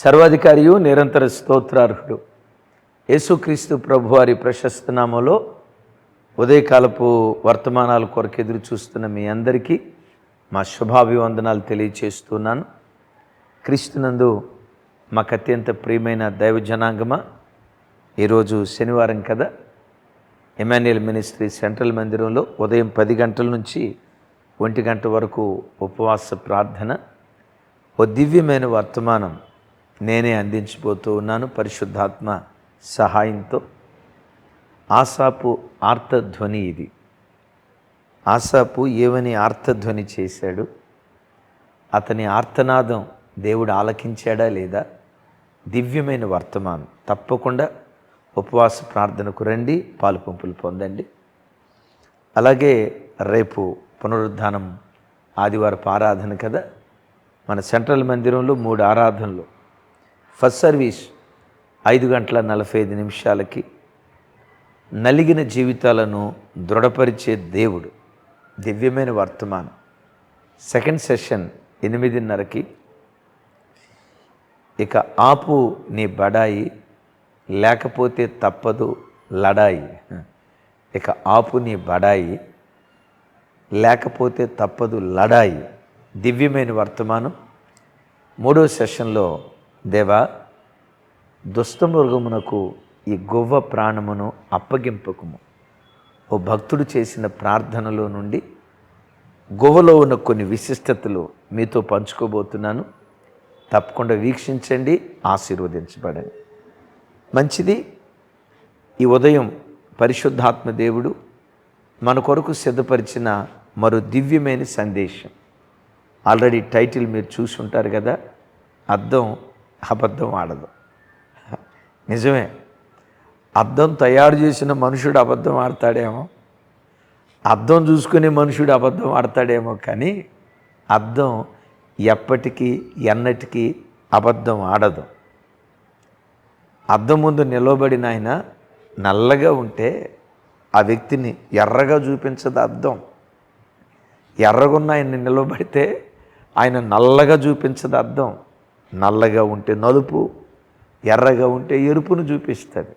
సర్వాధికారియు నిరంతర స్తోత్రార్హుడు. యేసుక్రీస్తు ప్రభువారి ప్రశస్తనామలో ఉదయకాలపు వర్తమానాల కొరకు ఎదురు చూస్తున్న మీ అందరికీ మా శుభాభివందనాలు తెలియచేస్తున్నాను. క్రీస్తునందు మాకు అత్యంత ప్రియమైన దైవ జనాంగమా ఈరోజు శనివారం కదా. ఎమాన్యుయల్ మినిస్ట్రీ సెంట్రల్ మందిరంలో ఉదయం పది గంటల నుంచి ఒంటి గంట వరకు ఉపవాస ప్రార్థన ఓ దివ్యమైన వర్తమానం నేనే అందించబోతూ ఉన్నాను పరిశుద్ధాత్మ సహాయంతో. ఆసాపు ఆర్తధ్వని ఇది. ఆసాపు ఏవని ఆర్తధ్వని చేశాడు? అతని ఆర్తనాదం దేవుడు ఆలకించాడా లేదా? దివ్యమైన వర్తమానం. తప్పకుండా ఉపవాస ప్రార్థనకు రండి పాలు పంపులు పొందండి. అలాగే రేపు పునరుద్ధానం ఆదివారపు ఆరాధన కదా? మన సెంట్రల్ మందిరంలో మూడు ఆరాధనలు. ఫస్ట్ సర్వీస్ ఐదు గంటల నలభై ఐదు నిమిషాలకి నలిగిన జీవితాలను దృఢపరిచే దేవుడు దివ్యమైన వర్తమానం. సెకండ్ సెషన్ ఎనిమిదిన్నరకి ఇక ఆపు నీ బడాయి లేకపోతే తప్పదు లడాయి. ఇక ఆపు నీ బడాయి లేకపోతే తప్పదు లడాయి. దివ్యమైన వర్తమానం. మూడో సెషన్లో దేవా దుష్టమృగమునకు ఈ గొవ్వ ప్రాణమును అప్పగింపకము. ఓ భక్తుడు చేసిన ప్రార్థనలో నుండి గొవ్వలో ఉన్న కొన్ని విశిష్టతలు మీతో పంచుకోబోతున్నాను. తప్పకుండా వీక్షించండి ఆశీర్వదించబడండి. మంచిది ఈ ఉదయం పరిశుద్ధాత్మ దేవుడు మన కొరకు సిద్ధపరిచిన మరో దివ్యమైన సందేశం. ఆల్రెడీ టైటిల్ మీరు చూసి ఉంటారు కదా అర్థం అబద్ధం ఆడదు. నిజమే. అద్దం తయారు చేసిన మనుషుడు అబద్ధం ఆడతాడేమో. అద్దం చూసుకునే మనుషుడు అబద్ధం ఆడతాడేమో కానీ అద్దం ఎప్పటికీ ఎన్నటికీ అబద్ధం ఆడదు. అద్దం ముందు నిలవబడిన ఆయన నల్లగా ఉంటే ఆ వ్యక్తిని ఎర్రగా చూపించదు అద్దం. ఎర్రగున్న ఆయన నిలబడితే ఆయన నల్లగా చూపించదు అర్థం నల్లగా ఉంటే నలుపు ఎర్రగా ఉంటే ఎరుపును చూపిస్తుంది.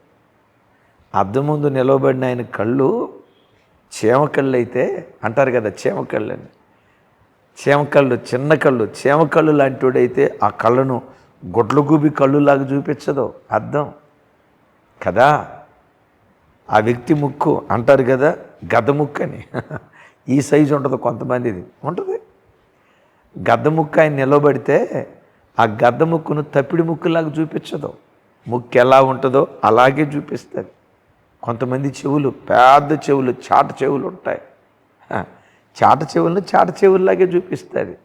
అద్దం ముందు నిలవబడిన ఆయన కళ్ళు చేమకళ్ళు అయితే అంటారు కదా చీమకళ్ళు అని చేమకళ్ళు చిన్న కళ్ళు చేమకళ్ళు లాంటివాడైతే ఆ కళ్ళను గుడ్లు గుబి కళ్ళులాగా చూపించదు అర్థం కదా? ఆ వ్యక్తి ముక్కు అంటారు కదా గద్ద ముక్కు అని ఈ సైజు ఉంటుంది కొంతమందిది. ఉంటుంది. గద్ద ముక్కు ఆయన నిలబడితే ఆ గద్ద ముక్కును తప్పిడి ముక్కులాగా చూపించదు. ముక్కు ఎలా ఉంటుందో అలాగే చూపిస్తుంది. కొంతమంది చెవులు పెద్ద చెవులు చాట చెవులు ఉంటాయి. చాట చెవులను చాట చెవుల్లాగే చూపిస్తుంది.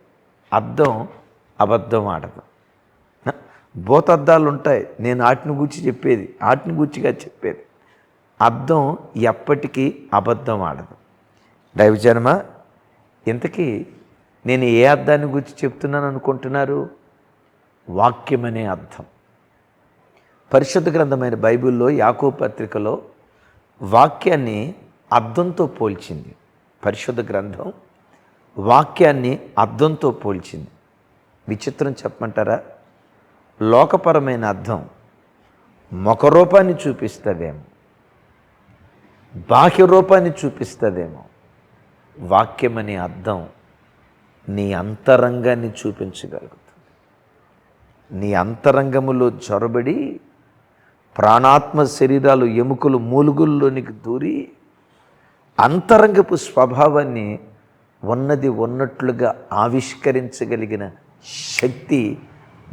అద్దం అబద్ధం ఆడదు. భూతద్దాలు ఉంటాయి. నేను ఆటిని గూర్చి చెప్పేది ఆటిని గూర్చిగా చెప్పేది. అర్థం ఎప్పటికీ అబద్ధం ఆడదు. దైవజన్మ ఇంతకీ నేను ఏ అర్థాన్ని గురించి చెప్తున్నాను అనుకుంటున్నారు వాక్యం అనే అర్థం. పరిశుద్ధ గ్రంథమైన బైబిల్లో యాకో పత్రికలో వాక్యాన్ని అర్థంతో పోల్చింది. పరిశుద్ధ గ్రంథం వాక్యాన్ని అర్థంతో పోల్చింది. విచిత్రం చెప్పమంటారా? లోకపరమైన అర్థం ముఖరూపాన్ని చూపిస్తుందేమో బాహ్య రూపాన్ని చూపిస్తుందేమో. వాక్యం అనే అర్థం నీ అంతరంగాన్ని చూపించగలుగుతుంది నీ అంతరంగములో చొరబడి ప్రాణాత్మ శరీరాలు ఎముకలు మూలుగుల్లోనికి దూరి అంతరంగపు స్వభావాన్ని ఉన్నది ఉన్నట్లుగా ఆవిష్కరించగలిగిన శక్తి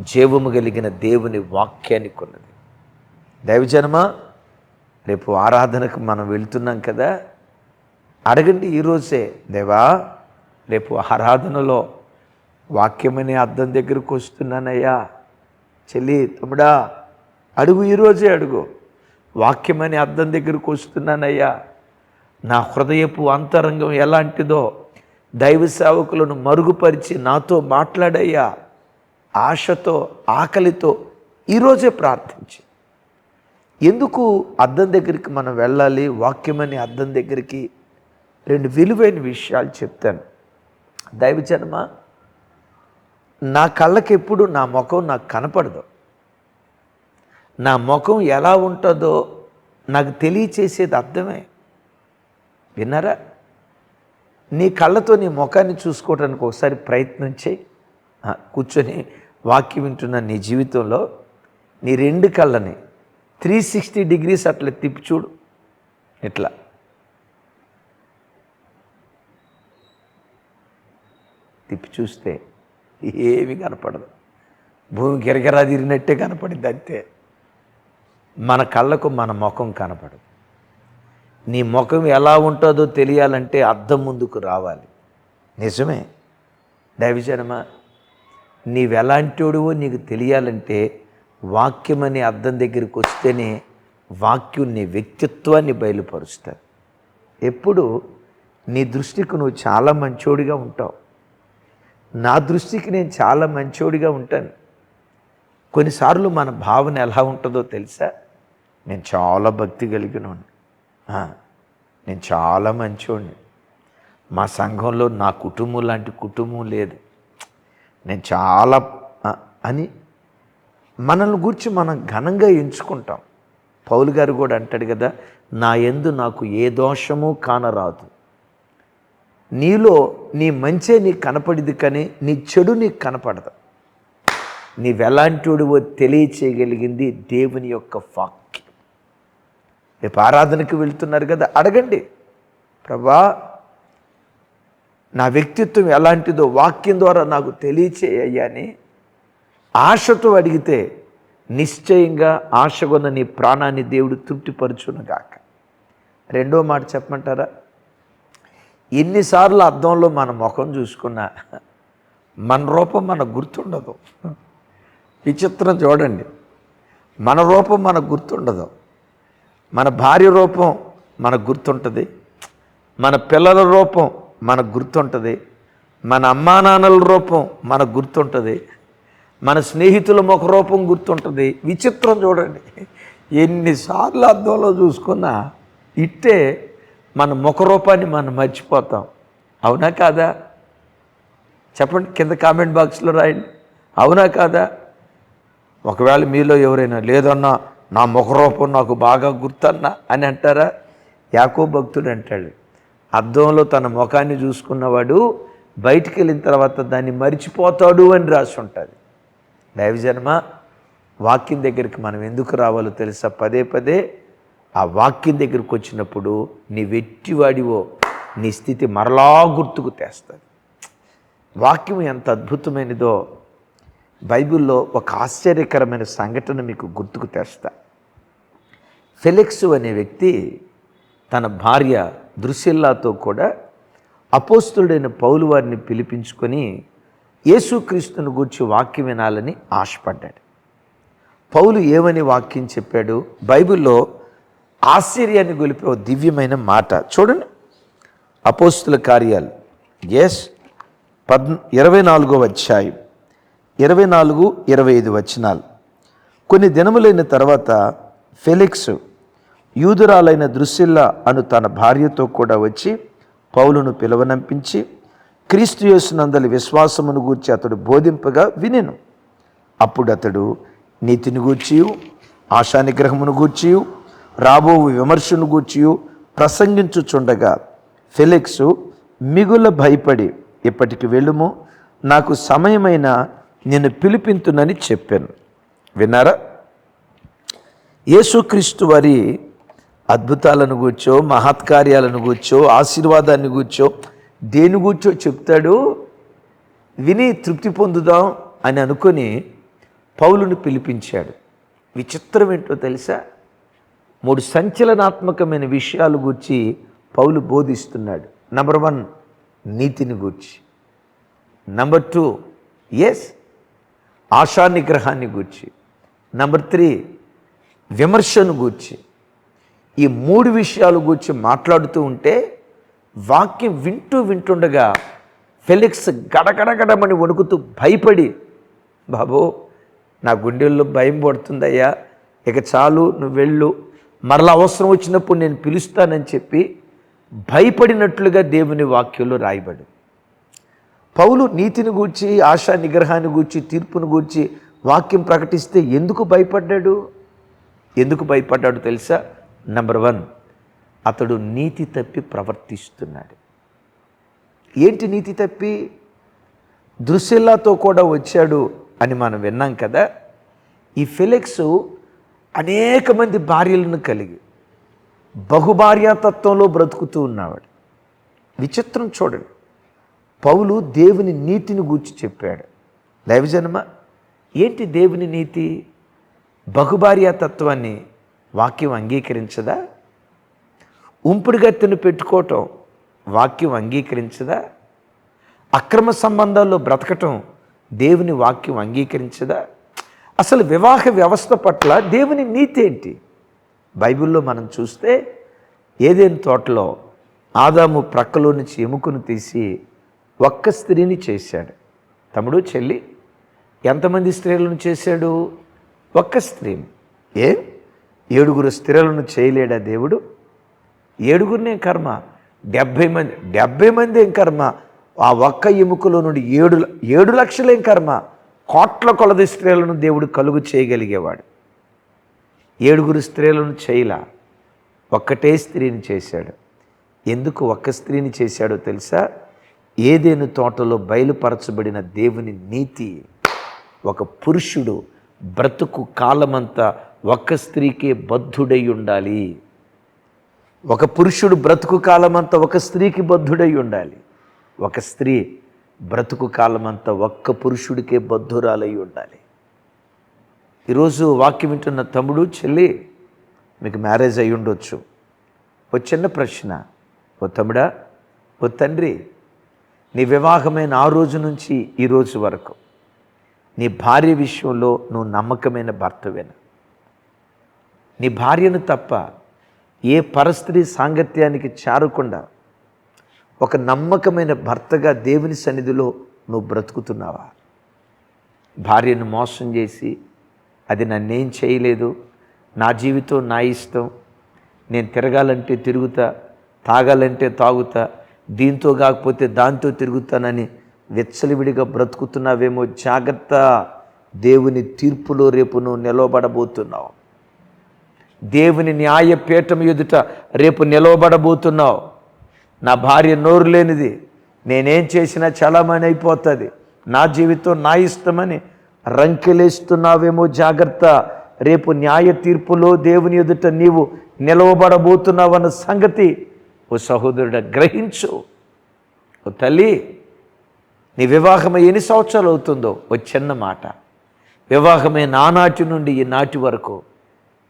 జీవము కలిగిన దేవుని వాక్యానికి ఉన్నది దైవజనమా రేపు ఆరాధనకు మనం వెళ్తున్నాం కదా. అడగండి ఈరోజే దేవా రేపు ఆరాధనలో వాక్యమనే అర్థం దగ్గరకు వస్తున్నానయ్యా. చెల్లి తమ్ముడా అడుగు ఈరోజే అడుగు. వాక్యమని అర్థం దగ్గరకు వస్తున్నానయ్యా నా హృదయపు అంతరంగం ఎలాంటిదో దైవ సేవకులను మరుగుపరిచి నాతో మాట్లాడయ్యా. ఆశతో ఆకలితో ఈరోజే ప్రార్థించి. ఎందుకు అద్దం దగ్గరికి మనం వెళ్ళాలి? వాక్యమని అద్దం దగ్గరికి రెండు విలువైన విషయాలు చెప్తాను. దైవజనమ నా కళ్ళకి ఎప్పుడు నా ముఖం నాకు కనపడదు. నా ముఖం ఎలా ఉంటుందో నాకు తెలియచేసేది అర్థమే. విన్నారా? నీ కళ్ళతో నీ ముఖాన్ని చూసుకోవడానికి ఒకసారి ప్రయత్నం చేయి. కూర్చొని వాక్యం వింటున్న నీ జీవితంలో నీ రెండు కళ్ళని త్రీ సిక్స్టీ డిగ్రీస్ అట్లా తిప్పి చూడు. ఇట్లా. తిప్పి చూస్తే ఏమీ కనపడదు. భూమి గిరగిరా తిరిగినట్టే కనపడింది అంతే. మన కళ్ళకు మన ముఖం కనపడదు. నీ ముఖం ఎలా ఉంటుందో తెలియాలంటే అద్దం ముందుకు రావాలి. నిజమే. దైవజనమా నీవెలాంటివాడువో నీకు తెలియాలంటే వాక్యం అనే అద్దం దగ్గరికి వస్తేనే వాక్యం నీ వ్యక్తిత్వాన్ని బయలుపరుస్తారు ఎప్పుడు నీ దృష్టికి నువ్వు చాలా మంచోడిగా ఉంటావు. నా దృష్టికి నేను చాలా మంచోడిగా ఉంటాను. కొన్నిసార్లు మన భావన ఎలా ఉంటుందో తెలుసా? నేను చాలా భక్తి కలిగినోడిని నేను చాలా మంచోడిని. మా సంఘంలో నా కుటుంబం లాంటి కుటుంబం లేదు. నేను చాలా అని మనల్ని గురించి మనం ఘనంగా ఎంచుకుంటాం. పౌలు గారు కూడా అంటాడు కదా నా ఎందు నాకు ఏ దోషము కానరాదు. నీలో నీ మంచే నీకు కనపడిది కానీ నీ చెడు నీకు కనపడదు. నీవెలాంటివో తెలియచేయగలిగింది దేవుని యొక్క వాక్యం. రేపు ఆరాధనకు వెళ్తున్నారు కదా అడగండి. ప్రభా నా వ్యక్తిత్వం ఎలాంటిదో వాక్యం ద్వారా నాకు తెలియచేయ్యా ఆశతో అడిగితే నిశ్చయంగా ఆశగొన్న నీ ప్రాణాన్ని దేవుడు తృప్తిపరచునుగాక. రెండో మాట చెప్పమంటారా? ఎన్నిసార్లు అద్దంలో మన ముఖం చూసుకున్నా మన రూపం మనకు గుర్తుండదు. విచిత్రం చూడండి. మన రూపం మనకు గుర్తుండదు. మన భార్య రూపం మనకు గుర్తుంటుంది. మన పిల్లల రూపం మనకు గుర్తుంటుంది. మన అమ్మా నాన్నల రూపం మనకు గుర్తుంటుంది. మన స్నేహితుల ముఖ రూపం గుర్తుంటుంది. విచిత్రం చూడండి. ఎన్నిసార్లు అద్దంలో చూసుకున్నా ఇట్టే మన ముఖ రూపాన్ని మనం మర్చిపోతాం. అవునా కాదా? చెప్పండి కింద కామెంట్ బాక్స్లో రాయండి. అవునా కాదా? ఒకవేళ మీలో ఎవరైనా లేదన్నా నా ముఖరూపం నాకు బాగా గుర్తన్నా అని అంటారా? యాకో భక్తుడు అంటాడు అద్దంలో తన ముఖాన్ని చూసుకున్నవాడు బయటికి వెళ్ళిన తర్వాత దాన్ని మరిచిపోతాడు అని రాసి ఉంటుంది. దైవజన్మ వాక్యం దగ్గరికి మనం ఎందుకు రావాలో తెలుసా? పదే పదే ఆ వాక్యం దగ్గరికి వచ్చినప్పుడు నీ వెట్టివాడివో నీ స్థితి మరలా గుర్తుకు తెస్తుంది. వాక్యం ఎంత అద్భుతమైనదో బైబిల్లో ఒక ఆశ్చర్యకరమైన సంఘటన మీకు గుర్తుకు తెస్తా. ఫెలిక్స్ అనే వ్యక్తి తన భార్య దృశ్యల్లాతో కూడా అపోస్తుడైన పౌలు వారిని పిలిపించుకొని యేసుక్రీస్తుని గూర్చి వాక్యం వినాలని ఆశపడ్డాడు. పౌలు ఏమని వాక్యం చెప్పాడు? బైబిల్లో ఆశ్చర్యాన్ని గొలిపే ఓ దివ్యమైన మాట. చూడండి. అపోస్తుల కార్యాలు. ఎస్ పద్ ఇరవై నాలుగో అధ్యాయం. ఇరవై నాలుగు ఇరవై ఐదు వచనాలు. కొన్ని దినములైన తర్వాత ఫెలిక్స్ యూదురాలైన దృశ్యల్లా అను తన భార్యతో కూడా వచ్చి పౌలును పిలవనంపించి క్రీస్తు యేసునందలి విశ్వాసమును గూర్చి అతడు బోధింపగా వినెను. అప్పుడు అతడు నీతిని గూర్చియు ఆశానిగ్రహమును గూర్చియు రాబో విమర్శను గూర్చియు ప్రసంగించుచుండగా ఫెలిక్సు మిగుల భయపడి ఇప్పటికి వెళ్ళుము నాకు సమయమైన నేను పిలిపింతునని చెప్పాను. విన్నారా? యేసుక్రీస్తు వారి అద్భుతాలను కూర్చో మహత్కార్యాలను కూర్చో ఆశీర్వాదాన్ని కూర్చో దేని కూర్చో చెప్తాడు విని తృప్తి పొందుదాం అని అనుకొని పౌలును పిలిపించాడు. విచిత్రం ఏంటో తెలుసా? మూడు సంచలనాత్మకమైన విషయాలు గూర్చి పౌలు బోధిస్తున్నాడు. నంబర్ వన్ నీతిని గూర్చి. నంబర్ టూ ఎస్ ఆశా నిగ్రహాన్ని గూర్చి. నంబర్ త్రీ విమర్శను గూర్చి. ఈ మూడు విషయాలు గూర్చి మాట్లాడుతూ ఉంటే వాక్యం వింటూ వింటుండగా ఫెలిక్స్ గడగడగడమని వణుకుతూ భయపడి బాబు నా గుండెల్లో భయం పడుతుందయ్యా. ఇక చాలు నువ్వు వెళ్ళు మరలా అవసరం వచ్చినప్పుడు నేను పిలుస్తానని చెప్పి భయపడినట్లుగా దేవుని వాక్యంలో రాయబడి పౌలు నీతిని గూర్చి ఆశా నిగ్రహాన్ని గూర్చి తీర్పును గూర్చి వాక్యం ప్రకటిస్తే ఎందుకు భయపడ్డాడు? ఎందుకు భయపడ్డాడు తెలుసా? నెంబర్ వన్ అతడు నీతి తప్పి ప్రవర్తిస్తున్నాడు. ఏంటి నీతి తప్పి? దృశ్యల్లాతో కూడా వచ్చాడు అని మనం విన్నాం కదా. ఈ ఫిలిక్స్ అనేక మంది భార్యలను కలిగి బహుభార్యాతత్వంలో బ్రతుకుతూ ఉన్నవాడు. విచిత్రం చూడండి. పౌలు దేవుని నీతిని గూర్చి చెప్పాడు. దైవజన్మ ఏంటి దేవుని నీతి? బహుభార్యాతత్వాన్ని వాక్యం అంగీకరించదా? ఉంపుడుగత్తెను పెట్టుకోవటం వాక్యం అంగీకరించదా? అక్రమ సంబంధాల్లో బ్రతకటం దేవుని వాక్యం అంగీకరించదా? అసలు వివాహ వ్యవస్థ పట్ల దేవుని నీతి ఏంటి? బైబిల్లో మనం చూస్తే ఏదేని తోటలో ఆదాము ప్రక్కలో నుంచి ఎముకను తీసి ఒక్క స్త్రీని చేశాడు. తమ్ముడు చెల్లి ఎంతమంది స్త్రీలను చేశాడు? ఒక్క స్త్రీని. ఏ? ఏడుగురు స్త్రీలను చేయలేడా దేవుడు? ఏడుగురినే కర్మ. డెబ్భై మంది డెబ్భై మంది ఏం కర్మ? ఆ ఒక్క ఎముకలో నుండి ఏడు ఏడు లక్షలేం కర్మ? కోట్ల కొలది స్త్రీలను దేవుడు కలుగు చేయగలిగేవాడు. ఏడుగురు స్త్రీలను చేయలా. ఒక్కటే స్త్రీని చేశాడు. ఎందుకు ఒక్క స్త్రీని చేశాడో తెలుసా? ఏదేను తోటలో బయలుపరచబడిన దేవుని నీతి. ఒక పురుషుడు బ్రతుకు కాలమంతా ఒక్క స్త్రీకే బద్ధుడై ఉండాలి. ఒక పురుషుడు బ్రతుకు కాలమంతా ఒక స్త్రీకి బద్ధుడై ఉండాలి. ఒక స్త్రీ బ్రతుకు కాలమంతా ఒక్క పురుషుడికే బద్ధురాలయ్యి ఉండాలి. ఈరోజు వాక్యం వింటున్న తమ్ముడు చెల్లి మీకు మ్యారేజ్ అయి ఉండొచ్చు. ఓ చిన్న ప్రశ్న. ఓ తమ్ముడా ఓ తండ్రి నీ వివాహమైన ఆ రోజు నుంచి ఈ రోజు వరకు నీ భార్య విషయంలో నువ్వు నమ్మకమైన భర్తవేనా? నీ భార్యను తప్ప ఏ పరస్త్రీ సాంగత్యానికి చేరకుండా ఒక నమ్మకమైన భర్తగా దేవుని సన్నిధిలో నువ్వు బ్రతుకుతున్నావా? భార్యను మోసం చేసి అది నన్నేం చేయలేదు నా జీవితం నా ఇష్టం నేను తిరగాలంటే తిరుగుతా తాగాలంటే తాగుతా దీంతో కాకపోతే దాంతో తిరుగుతానని వెచ్చలివిడిగా బ్రతుకుతున్నావేమో జాగ్రత్త. దేవుని తీర్పులో రేపు నువ్వు నిలవబడబోతున్నావు. దేవుని న్యాయపీఠం ఎదుట రేపు నిలవబడబోతున్నావు. నా భార్య నోరు లేనిది. నేనేం చేసినా చలామణి అయిపోతుంది. నా జీవితం నా ఇష్టమని రంకెలేస్తున్నావేమో జాగ్రత్త. రేపు న్యాయ తీర్పులో దేవుని ఎదుట నీవు నిలవబడబోతున్నావన్న సంగతి ఓ సహోదరుడ గ్రహించు. ఓ తల్లి నీ వివాహం ఎన్ని సంవత్సరాలు అవుతుందో ఓ చిన్న మాట. వివాహమే నానాటి నుండి ఈ నాటి వరకు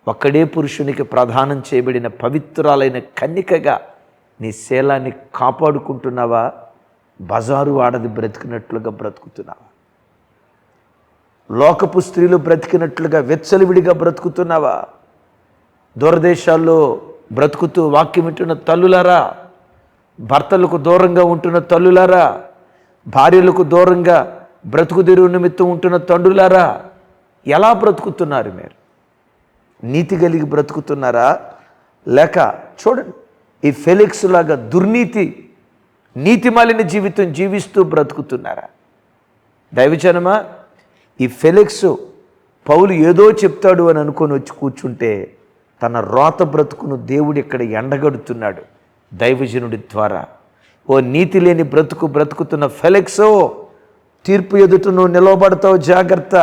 ఒక్కడే పురుషునికి ప్రదానం చేయబడిన పవిత్రాలైన కన్నికగా నీ శీలాన్ని కాపాడుకుంటున్నావా? బజారు ఆడది బ్రతికినట్లుగా బ్రతుకుతున్నావా? లోకపు స్త్రీలు బ్రతికినట్లుగా వెచ్చలివిడిగా బ్రతుకుతున్నావా? దూరదేశాల్లో బ్రతుకుతూ వాక్యం వింటున్న తల్లులారా భర్తలకు దూరంగా ఉంటున్న తల్లులారా భార్యలకు దూరంగా బ్రతుకుదిరు నిమిత్తం ఉంటున్న తండ్రులారా ఎలా బ్రతుకుతున్నారు మీరు? నీతి కలిగి బ్రతుకుతున్నారా? లేక చూడండి ఈ ఫెలిక్స్ లాగా దుర్నీతి నీతిమాలిన జీవితం జీవిస్తూ బ్రతుకుతున్నారా? దైవజనమా ఈ ఫెలిక్స్ పౌలు ఏదో చెప్తాడు అని అనుకొని వచ్చి కూర్చుంటే తన రోత బ్రతుకును దేవుడు ఇక్కడ ఎండగడుతున్నాడు దైవజనుడి ద్వారా. ఓ నీతి లేని బ్రతుకు బ్రతుకుతున్న ఫెలిక్సో తీర్పు ఎదుట నువ్వు నిలవబడతావు జాగ్రత్త.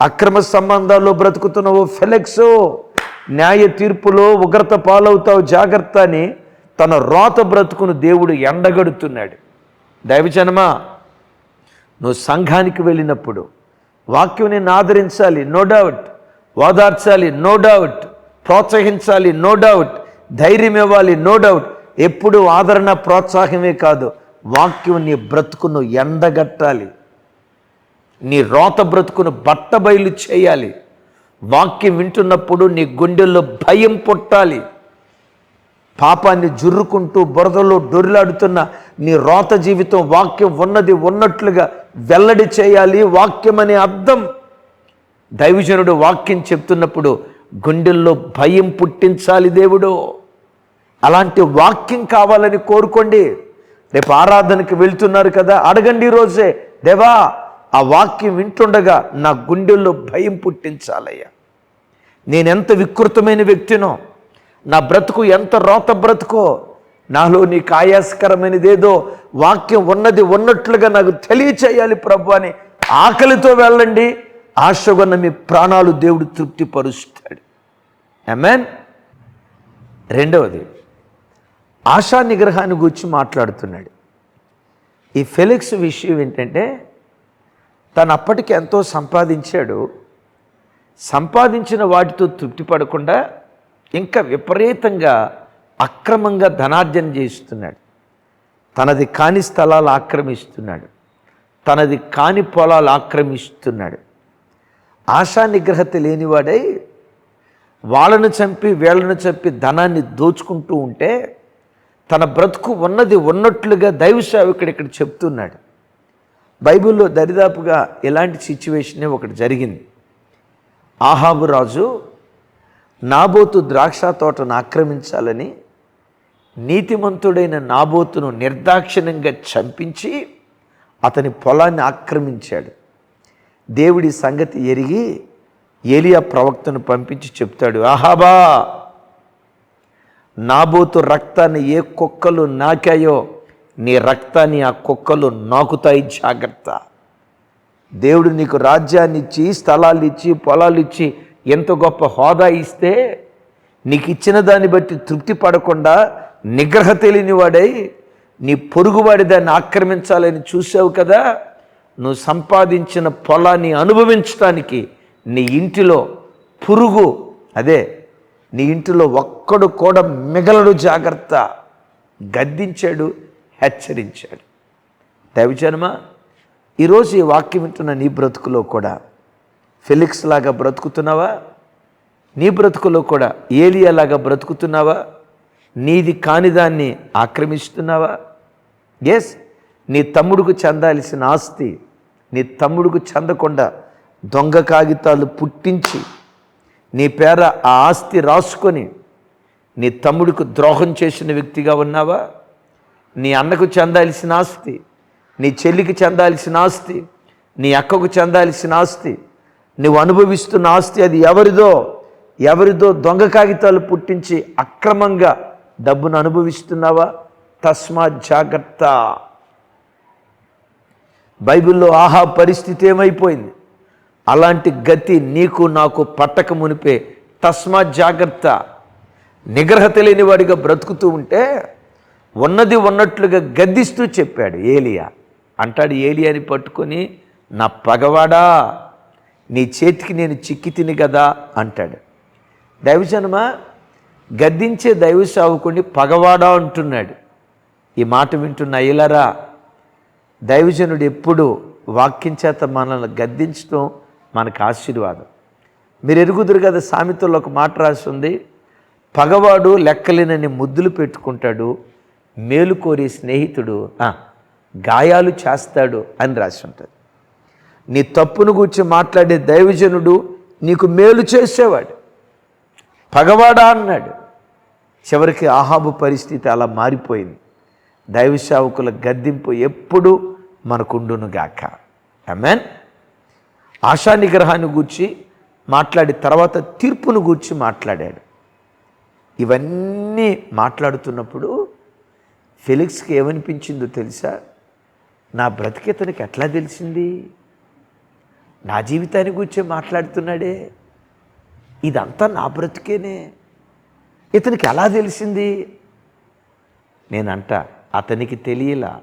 అక్రమ సంబంధాల్లో బ్రతుకుతున్న ఓ ఫెలెక్సో న్యాయ తీర్పులో ఉగ్రత పాలవుతావు జాగ్రత్త అని తన రోత బ్రతుకును దేవుడు ఎండగడుతున్నాడు. దైవజనమా నువ్వు సంఘానికి వెళ్ళినప్పుడు వాక్యం నేను ఆదరించాలి నో డౌట్ ఓదార్చాలి నో డౌట్ ప్రోత్సహించాలి నో డౌట్ ధైర్యం ఇవ్వాలి నో డౌట్ ఎప్పుడు ఆదరణ ప్రోత్సాహమే కాదు వాక్యం నీ బ్రతుకును ఎండగట్టాలి. నీ రోత బ్రతుకును బట్టబయలు చేయాలి. వాక్యం వింటున్నప్పుడు నీ గుండెల్లో భయం పుట్టాలి. పాపాన్ని జుర్రుకుంటూ బురదలో డొరిలాడుతున్న నీ రోత జీవితం వాక్యం ఉన్నది ఉన్నట్లుగా వెల్లడి చేయాలి. వాక్యం అనే అర్థం. దైవజనుడు వాక్యం చెప్తున్నప్పుడు గుండెల్లో భయం పుట్టించాలి దేవుడు. అలాంటి వాక్యం కావాలని కోరుకోండి. రేపు ఆరాధనకి వెళ్తున్నారు కదా అడగండి రోజే దేవా ఆ వాక్యం వింటుండగా నా గుండెల్లో భయం పుట్టించాలయ్యా. నేనెంత వికృతమైన వ్యక్తినో నా బ్రతుకు ఎంత రోత బ్రతుకో నాలో నీకు ఆయాసకరమైనదేదో వాక్యం ఉన్నది ఉన్నట్లుగా నాకు తెలియచేయాలి ప్రభు అని ఆకలితో వెళ్ళండి. ఆశగొన్న మీ ప్రాణాలు దేవుడు తృప్తిపరుస్తాడు. ఎమెన్ రెండవది ఆశా నిగ్రహాన్ని గురించి మాట్లాడుతున్నాడు. ఈ ఫెలిక్స్ విషయం ఏంటంటే తను అప్పటికి ఎంతో సంపాదించాడు. సంపాదించిన వాటితో తృప్తి పడకుండా ఇంకా విపరీతంగా అక్రమంగా ధనార్జన చేస్తున్నాడు. తనది కాని స్థలాలు ఆక్రమిస్తున్నాడు. తనది కాని పొలాలు ఆక్రమిస్తున్నాడు. ఆశా నిగ్రహత లేనివాడై వాళ్ళను చంపి వీళ్ళను చంపి ధనాన్ని దోచుకుంటూ ఉంటే తన బ్రతుకు ఉన్నది ఉన్నట్లుగా దైవ సేవకుడు ఇక్కడ చెప్తున్నాడు. బైబిల్లో దరిదాపుగా ఇలాంటి సిచ్యువేషనే ఒకటి జరిగింది. ఆహాబు రాజు నాబోతు ద్రాక్ష తోటను ఆక్రమించాలని నీతిమంతుడైన నాబోతును నిర్దాక్షిణ్యంగా చంపించి అతని పొలాన్ని ఆక్రమించాడు. దేవుడి సంగతి ఎరిగి ఏలియా ప్రవక్తను పంపించి చెప్తాడు ఆహాబా నాబోతు రక్తాన్ని ఏ కుక్కలు నాకాయో నీ రక్తాన్ని ఆ కుక్కలు నాకుతాయి జాగ్రత్త. దేవుడు నీకు రాజ్యాన్ని ఇచ్చి స్థలాలు ఇచ్చి పొలాలు ఇచ్చి ఎంత గొప్ప హోదా ఇస్తే నీకు ఇచ్చిన దాన్ని బట్టి తృప్తి పడకుండా నిగ్రహ తెలియని వాడై నీ పొరుగువాడి దాన్ని ఆక్రమించాలని చూసావు కదా? నువ్వు సంపాదించిన పొలాన్ని అనుభవించడానికి నీ ఇంటిలో పురుగు అదే నీ ఇంటిలో ఒక్కడు కూడా మిగలడు జాగ్రత్త. గద్దించాడు హెచ్చరించాడు. దైవజనమ ఈరోజు ఈ వాక్యం వింటున్న నీ బ్రతుకులో కూడా ఫెలిక్స్ లాగా బ్రతుకుతున్నావా? నీ బ్రతుకులో కూడా ఏలియాలాగా బ్రతుకుతున్నావా? నీది కానిదాన్ని ఆక్రమిస్తున్నావా? ఎస్ నీ తమ్ముడుకు చెందాల్సిన ఆస్తి నీ తమ్ముడుకు చెందకుండా దొంగ కాగితాలు పుట్టించి నీ పేర ఆ ఆస్తి రాసుకొని నీ తమ్ముడికి ద్రోహం చేసిన వ్యక్తిగా ఉన్నావా? నీ అన్నకు చెందాల్సిన ఆస్తి నీ చెల్లికి చెందాల్సిన ఆస్తి నీ అక్కకు చెందాల్సిన ఆస్తి నువ్వు అనుభవిస్తున్న ఆస్తి అది ఎవరిదో ఎవరిదో దొంగ కాగితాలు పుట్టించి అక్రమంగా డబ్బును అనుభవిస్తున్నావా? తస్మాత్ జాగ్రత్త. బైబిల్లో ఆహా పరిస్థితి ఏమైపోయింది? అలాంటి గతి నీకు నాకు పట్టక మునిపే తస్మాత్ జాగ్రత్త. నిగ్రహత లేనివాడిగా బ్రతుకుతూ ఉంటే ఉన్నది ఉన్నట్లుగా గద్దిస్తూ చెప్పాడు ఏలియా. అంటాడు ఏలియాని పట్టుకొని నా పగవాడా నీ చేతికి నేను చిక్కి తిని కదా అంటాడు. దైవజనమా గద్దించే దైవ సావుకుని పగవాడా అంటున్నాడు. ఈ మాట వింటున్న అయ్యలరా దైవజనుడు ఎప్పుడు వాక్యం చేత మనల్ని గద్దించడం మనకు ఆశీర్వాదం. మీరు ఎరుగుదురు కదా సామెతల్లో ఒక మాట రాసి ఉంది పగవాడు లెక్కలేనని ముద్దులు పెట్టుకుంటాడు మేలు కోరే స్నేహితుడు గాయాలు చేస్తాడు అని రాసి ఉంటుంది. నీ తప్పును గురించి మాట్లాడే దైవజనుడు నీకు మేలు చేసేవాడు. పగవాడా అన్నాడు. చివరికి ఆహాబు పరిస్థితి అలా మారిపోయింది. దైవ సేవకుల గద్దింపు ఎప్పుడు మనకుండునుగాక గాక. ఆశా నిగ్రహాన్ని గూర్చి మాట్లాడి తర్వాత తీర్పును గూర్చి మాట్లాడాడు. ఇవన్నీ మాట్లాడుతున్నప్పుడు ఫెలిక్స్కి ఏమనిపించిందో తెలుసా? నా బ్రతికితనికి ఎట్లా తెలిసింది? నా జీవితాన్ని గురించి మాట్లాడుతున్నాడే. ఇదంతా నా బ్రతికేనే. ఇతనికి ఎలా తెలిసింది? నేనంట అతనికి తెలియలా.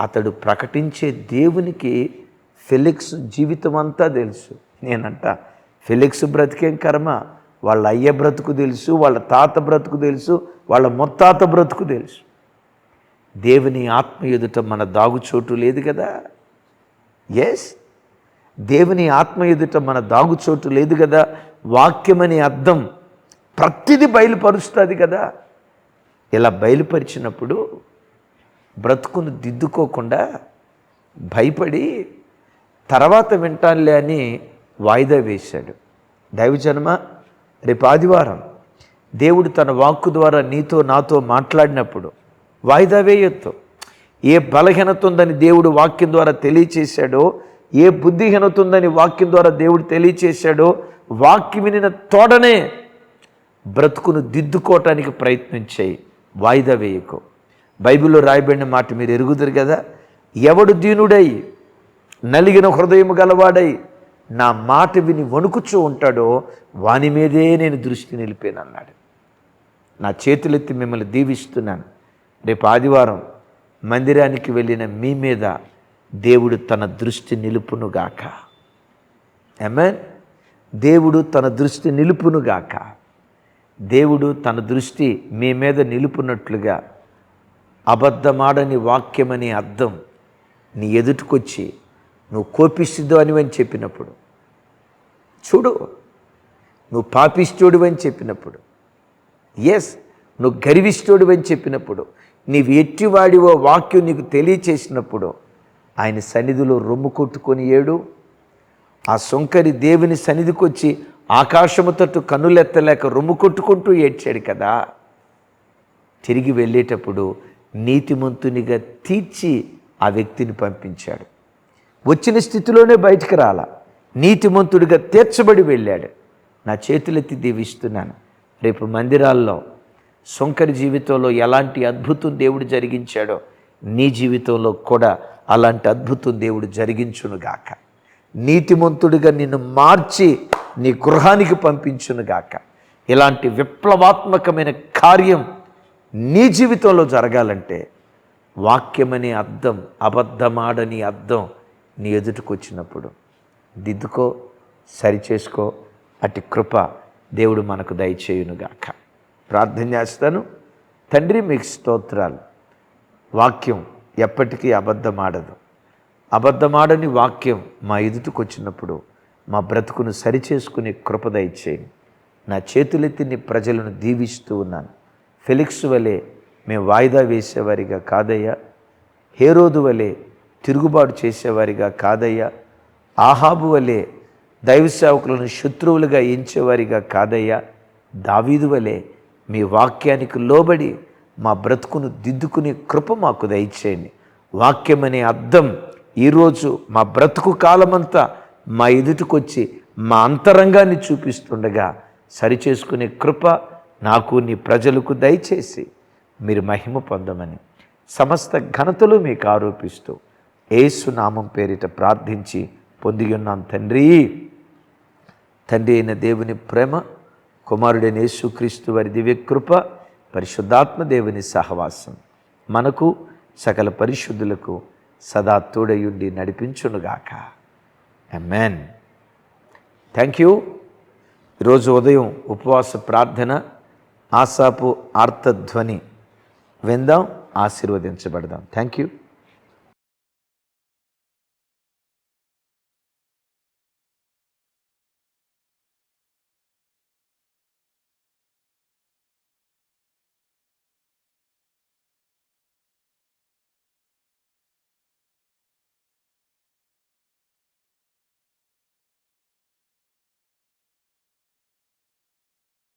అతడు ప్రకటించే దేవునికి ఫెలిక్స్ జీవితం అంతా తెలుసు. నేనంట ఫెలిక్స్ బ్రతికేం కర్మ? వాళ్ళ అయ్య బ్రతుకు తెలుసు వాళ్ళ తాత బ్రతుకు తెలుసు వాళ్ళ ముత్తాత బ్రతుకు తెలుసు. దేవుని ఆత్మ ఎదుట మన దాగుచోటు లేదు కదా? ఎస్ దేవుని ఆత్మ ఎదుట మన దాగుచోటు లేదు కదా? వాక్యమని అర్థం ప్రతిది బయలుపరుస్తుంది కదా? ఇలా బయలుపరిచినప్పుడు బ్రతుకును దిద్దుకోకుండా భయపడి తర్వాత వింటానులే అని వాయిదా వేశాడు. దైవజన్మ రేపు ఆదివారం దేవుడు తన వాక్కు ద్వారా నీతో నాతో మాట్లాడినప్పుడు వాయిదా వేయొద్దు ఏ బలహీనత ఉందని దేవుడు వాక్యం ద్వారా తెలియచేశాడో ఏ బుద్ధిహీనత ఉందని వాక్యం ద్వారా దేవుడు తెలియచేశాడో వాక్యం వినిన తోడనే బ్రతుకును దిద్దుకోవటానికి ప్రయత్నం చేయి. వాయిదా వేయకు. బైబిల్లో రాయబడిన మాట మీరు ఎరుగుదురు కదా? ఎవడు దీనుడై నలిగిన హృదయం గలవాడై నా మాట విని వణుకుచూ ఉంటాడో వాని మీదే నేను దృష్టి నిలిపాను అన్నాడు నా చేతులెత్తి మిమ్మల్ని దీవిస్తున్నాను. రేపు ఆదివారం మందిరానికి వెళ్ళిన మీ మీద దేవుడు తన దృష్టి నిలుపునుగాక ఎమెన్ దేవుడు తన దృష్టి నిలుపునుగాక దేవుడు తన దృష్టి మీ మీద నిలుపునట్లుగా అబద్ధమాడని వాక్యమని అర్థం నీ ఎదుటికొచ్చి నువ్వు కోపిస్తుదో అని అని చెప్పినప్పుడు. చూడు నువ్వు పాపిస్తోడు అని చెప్పినప్పుడు. ఎస్ నువ్వు గర్విష్ఠుడు అని చెప్పినప్పుడు. నీవు ఎట్టివాడివో వాక్యం నీకు తెలియచేసినప్పుడు ఆయన సన్నిధిలో రొమ్ము కొట్టుకొని ఏడు. ఆ సొంకరి దేవుని సన్నిధికి వచ్చి ఆకాశము తట్టు కన్నులెత్తలేక రొమ్ము కొట్టుకుంటూ ఏడ్చాడు కదా. తిరిగి వెళ్ళేటప్పుడు నీతిమంతునిగా తీర్చి ఆ వ్యక్తిని పంపించాడు. వచ్చిన స్థితిలోనే బయటికి రాలా. నీతిమంతుడిగా తీర్చబడి వెళ్ళాడు. నా చేతులెత్తి దీవిస్తున్నాను. రేపు మందిరాల్లో శంకరి జీవితంలో ఎలాంటి అద్భుతం దేవుడు జరిగించాడో నీ జీవితంలో కూడా అలాంటి అద్భుతం దేవుడు జరిగించునుగాక. నీతిమంతుడిగా నిన్ను మార్చి నీ గృహానికి పంపించునుగాక. ఇలాంటి విప్లవాత్మకమైన కార్యం నీ జీవితంలో జరగాలంటే వాక్యమనే అర్థం అబద్ధమాడని అర్థం నీ ఎదుటికొచ్చినప్పుడు. దిద్దుకో సరిచేసుకో అటు కృప దేవుడు మనకు దయచేయునుగాక. ప్రార్థన చేస్తాను. తండ్రి మీకు స్తోత్రాలు. వాక్యం ఎప్పటికీ అబద్ధమాడదు. అబద్ధమాడని వాక్యం మా ఎదుటికొచ్చినప్పుడు మా బ్రతుకును సరిచేసుకునే కృప దయచేయండి. నా చేతులెత్తి నీ ప్రజలను దీవిస్తూ ఉన్నాను. ఫెలిక్స్ వలె మేము వాయిదా వేసేవారిగా కాదయ్యా. హేరోదు వలె తిరుగుబాటు చేసేవారిగా కాదయ్యా. ఆహాబు వలె దైవ సేవకులను శత్రువులుగా ఎంచేవారిగా కాదయ్యా. దావీదు వలె మీ వాక్యానికి లోబడి మా బ్రతుకును దిద్దుకునే కృప మాకు దయచేయండి. వాక్యం అనే అర్థం ఈరోజు మా బ్రతుకు కాలమంతా మా ఎదుటికొచ్చి మా అంతరంగాన్ని చూపిస్తుండగా సరిచేసుకునే కృప నాకు నీ ప్రజలకు దయచేసి మీరు మహిమ పొందమని సమస్త ఘనతలు మీకు ఆరోపిస్తూ ఏసు నామం పేరిట ప్రార్థించి పొంది తండ్రి. తండ్రి అయిన దేవుని ప్రేమ కుమారుడైన యేసుక్రీస్తు వారి దివ్యకృప పరిశుద్ధాత్మ దేవుని సహవాసం మనకు సకల పరిశుద్ధులకు సదా తోడయుండి నడిపించునుగాక. మెన్ థ్యాంక్ యూ ఈరోజు ఉదయం ఉపవాస ప్రార్థన ఆశాపు ఆర్తధ్వని విందాం ఆశీర్వదించబడదాం. Thank you